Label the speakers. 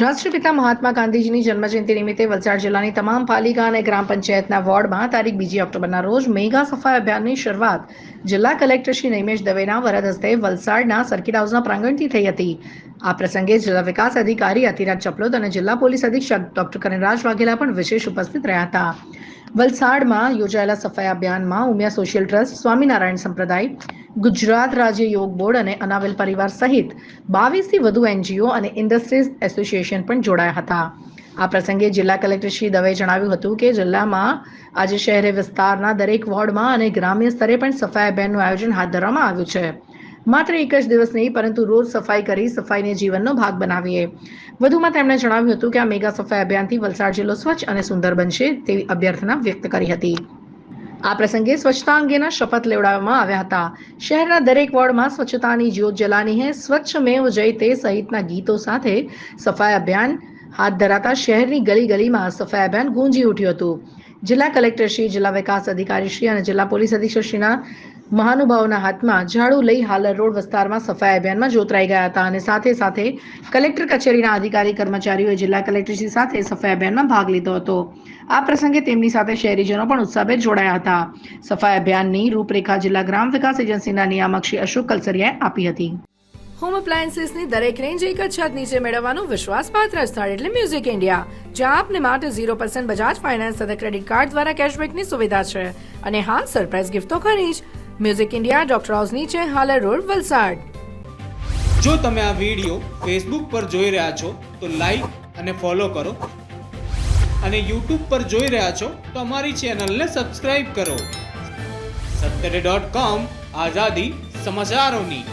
Speaker 1: રાષ્ટ્રપિતા મહાત્મા ગાંધીજીની જન્મજયંતિ નિમિત્તે વલસાડ જિલ્લાની તમામ પાલિકા અને ગ્રામ પંચાયતના વોર્ડમાં તારીખ બીજી ઓક્ટોબરના રોજ મેગા સફાઈ અભિયાનની શરૂઆત જિલ્લા કલેક્ટર શ્રી નિમેશ દવેના વરદ હસ્તે વલસાડના સર્કિટ હાઉસના પ્રાંગણથી થઈ હતી. આ પ્રસંગે જિલ્લા વિકાસ અધિકારી અતિરાજ ચપલોદ અને જિલ્લા પોલીસ અધિક્ષક ડોક્ટર કનરાજ વાઘેલા પણ વિશેષ ઉપસ્થિત રહ્યા હતા. વલસાડમાં યોજાયેલા સફાઈ અભિયાનમાં ઉમિયા સોશિયલ ટ્રસ્ટ, સ્વામિનારાયણ સંપ્રદાય ગુજરાત રાજ્ય યોગ બોર્ડ અને અનાવેલ પરિવાર સહિત બાવીસથી વધુ એનજીઓ અને ઇન્ડસ્ટ્રીઝ એસોસિએશન પણ જોડાયા હતા. આ પ્રસંગે જિલ્લા કલેક્ટર શ્રી દવેએ જણાવ્યું હતું કે જિલ્લામાં આજે શહેરી વિસ્તારના દરેક વોર્ડમાં અને ગ્રામ્ય સ્તરે પણ સફાઈ અભિયાનનું આયોજન હાથ ધરવામાં આવ્યું છે. માત્ર એક જ દિવસ નહીં, પરંતુ રોજ સફાઈ કરી, સફાઈને જીવનનો ભાગ બનાવીએ. વધુમાં તેમણે જણાવ્યું હતું કે આ મેગા સફાઈ અભિયાનથી વલસાડ જિલ્લો સ્વચ્છ અને સુંદર બનશે તેવી અભ્યર્થના વ્યક્ત કરી હતી. આ પ્રસંગે સ્વચ્છતા અંગેના શપથ લેવડાવવામાં આવ્યા હતા. શહેરના દરેક વોર્ડમાં સ્વચ્છતાની જ્યોત જલાની હે. સ્વચ્છ મેવ જયતે સહિતના ગીતો સાથે સફાઈ અભિયાન હાથ ધરાતા શહેરની ગલી ગલીમાં સફાઈ અભિયાન ગુંજી ઉઠ્યું હતું. જિલ્લા કલેક્ટર શ્રી, જિલ્લા વિકાસ અધિકારી શ્રી અને જિલ્લા પોલીસ અધિક્ષક શ્રીના મહાનુભાવોના હાથમાં ઝાડુ લઈ હાલર રોડ વિસ્તારમાં સફાઈ અભિયાનમાં જોતરાઈ ગયા હતા અને સાથે સાથે કલેક્ટર કચેરીના અધિકારી કર્મચારીઓએ જિલ્લા કલેક્ટરશ્રી સાથે સફાઈ અભિયાનમાં ભાગ લીધો હતો. આ પ્રસંગે તેમની સાથે શહેરીજનો પણ ઉત્સાહભેર જોડાયા હતા. સફાઈ અભિયાનની રૂપરેખા જિલ્લા ગ્રામ વિકાસ એજન્સીના નિયામક શ્રી અશોક કલસરિયાએ આપી હતી.
Speaker 2: હોમ અપ્લાયન્સીસની દરેક રેન્જ એક જ છત નીચે મેળવવાનું વિશ્વાસપાત્ર સ્થળ એટલે મ્યુઝિક ઇન્ડિયા જ્યાં આપને માટે ઝીરો પર્સન્ટ બજાજ ફાઇનાન્સ અને ક્રેડિટ કાર્ડ દ્વારા કેશબેકની સુવિધા છે. અને હા સરપ્રાઇઝ ગિફ્ટ તો ખરી જ. મ્યુઝિક ઇન્ડિયા ડોક્ટર હાઉસ નીચે હાલર રોડ વલસાડ.
Speaker 3: જો તમે આ વીડિયો ફેસબુક પર જોઈ રહ્યા છો, તો લાઈક અને ફોલો કરો. અને યુટ્યુબ પર જોઈ રહ્યા છો, તો અમારી ચેનલને સબસ્ક્રાઇબ કરો. સત્તરે ડોટ કોમ આઝાદી સમાચારોની.